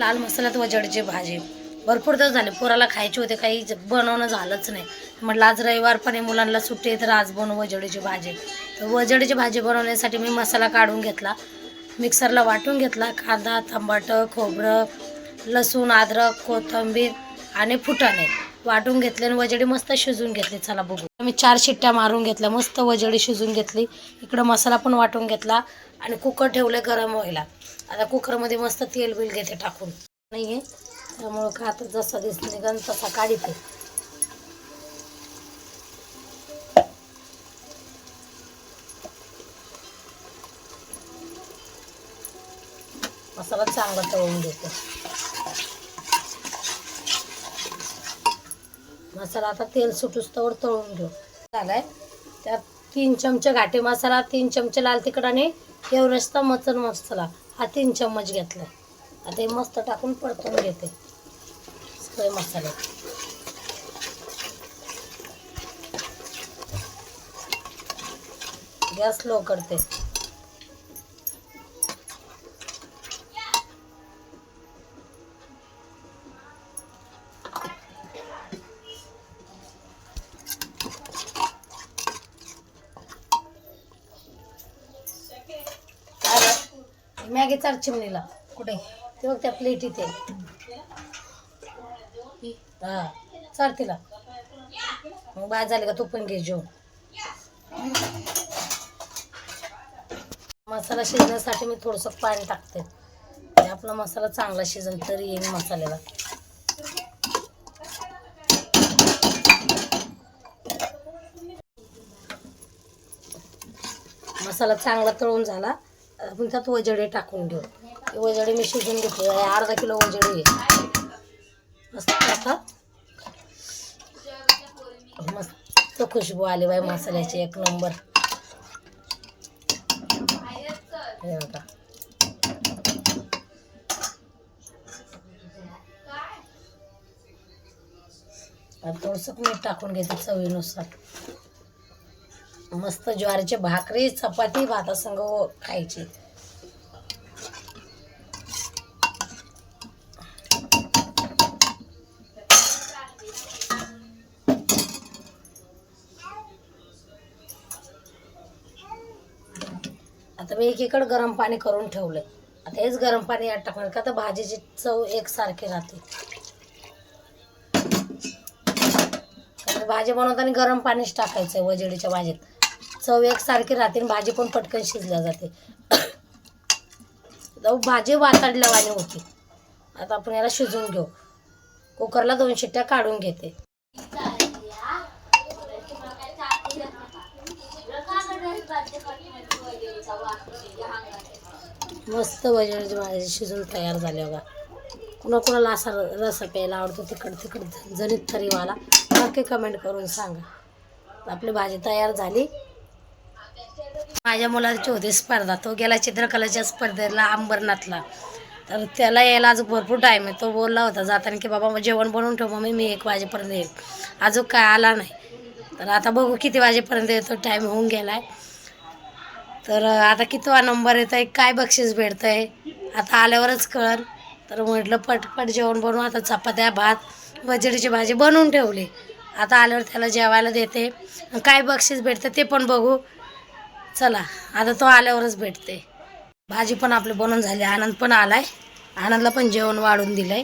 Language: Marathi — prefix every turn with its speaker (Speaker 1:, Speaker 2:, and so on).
Speaker 1: लाल मसाल्यात वजडीची भाजी. भरपूर दिवस झाले पोराला खायचे होते काही बनवणं झालंच नाही. म्हटलं आज रविवार पण आहे मुलांना सुट्टी येत तर आज बनवू वजडीची भाजी. तर वजडीची भाजी बनवण्यासाठी मी मसाला काढून घेतला. मिक्सरला वाटून घेतला कांदा टमाटर खोबरं लसूण अद्रक कोथिंबीर आणि फुटाणे वाटून घेतले आणि वजडी मस्त शिजून घेतली. चला बघू. मी चार शिट्ट्या मारून घेतल्या मस्त वजडी शिजून घेतली. इकडं मसाला पण वाटून घेतला आणि कुकर ठेवले गरम व्हायला. आता कुकरमध्ये मस्त तेल बिल घेते टाकून. नाही आहे त्यामुळं का आता जसा दिस निघन तसा काढते मसाला चांगला तळून घेते. मसाला आता तेल सुटूस तवर तळून घेऊ. झालाय. त्यात तीन चमचे घाटे मसाला तीन चमचे लाल तिखट आणि एवरेस्टचा मचन मसाला. हा तीन चम्मच घेतला. आता हे मस्त टाकून परतून घेते. सगळे मसाले. गॅस लो करते. मॅगी चार चिमणीला. कुठे? ते बघ त्या प्लेट इथे. हा. चाल तिला. मग बाद झाले का तू पण घे जेवण मसाला शिजण्यासाठी मी थोडंसं पाणी टाकते. म्हणजे आपला मसाला चांगला शिजन तरी येईल मसाल्याला. मसाला चांगला तळून झाला. आपण त्यात वजडे टाकून घेऊ ते वजडे मी शिजून घेतले. आहे अर्धा किलो वजडे मस्त असतात मस्त खुशबू आली बाई मसाल्याची. एक नंबर. हे बघा. थोडंसं मीठ टाकून घेते चवीनुसार. मस्त ज्वारीची भाकरी चपाती भातासंग खायची. आता मी एकीकडे गरम पाणी करून ठेवलंय. आता हेच गरम पाणी यात टाकणार का तर भाजीची चव एकसारखी राहते. भाजी बनवताना गरम पाणीच टाकायचं वजडीच्या भाजीत. चव एकसारखी राहते आणि भाजी पण पटकन शिजल्या जाते. भाजी वाताडल्यावानी होती. आता आपण याला शिजवून घेऊ. कुकरला दोन शिट्ट्या काढून घेते. मस्त वजडीची भाजी शिजून तयार झाली बघा. कुणा कुणाला असा र- रसा प्यायला आवडतो तिकड तिकड तरी तरीवाला नक्की कमेंट करून सांगा. आपली भाजी तयार झाली. माझ्या मुलाची होती स्पर्धा. तो गेला चित्रकलेच्या स्पर्धेला अंबरनाथला. तर त्याला यायला अजून भरपूर टाईम आहे. तो बोलला होता जाताना की बाबा मग जेवण बनवून ठेव मम्मी मी एक वाजेपर्यंत येईल. अजून काय आला नाही. तर आता बघू किती वाजेपर्यंत येतो टाईम होऊन गेला आहे तर आता कितवा नंबर येत आहे काय बक्षीस भेटतं आहे आता आल्यावरच कळ तर म्हटलं पटपट जेवण बनवू आता चपात्या भात वजडीची भाजी बनवून ठेवली. आता आल्यावर त्याला जेवायला देते. आणि काय बक्षीस भेटतं ते पण बघू. चला आता तो आल्यावरच भेटते. भाजी पण आपली बनवून झाली आनंद पण आलाय. आनंदला पण जेवण वाढून दिलंय.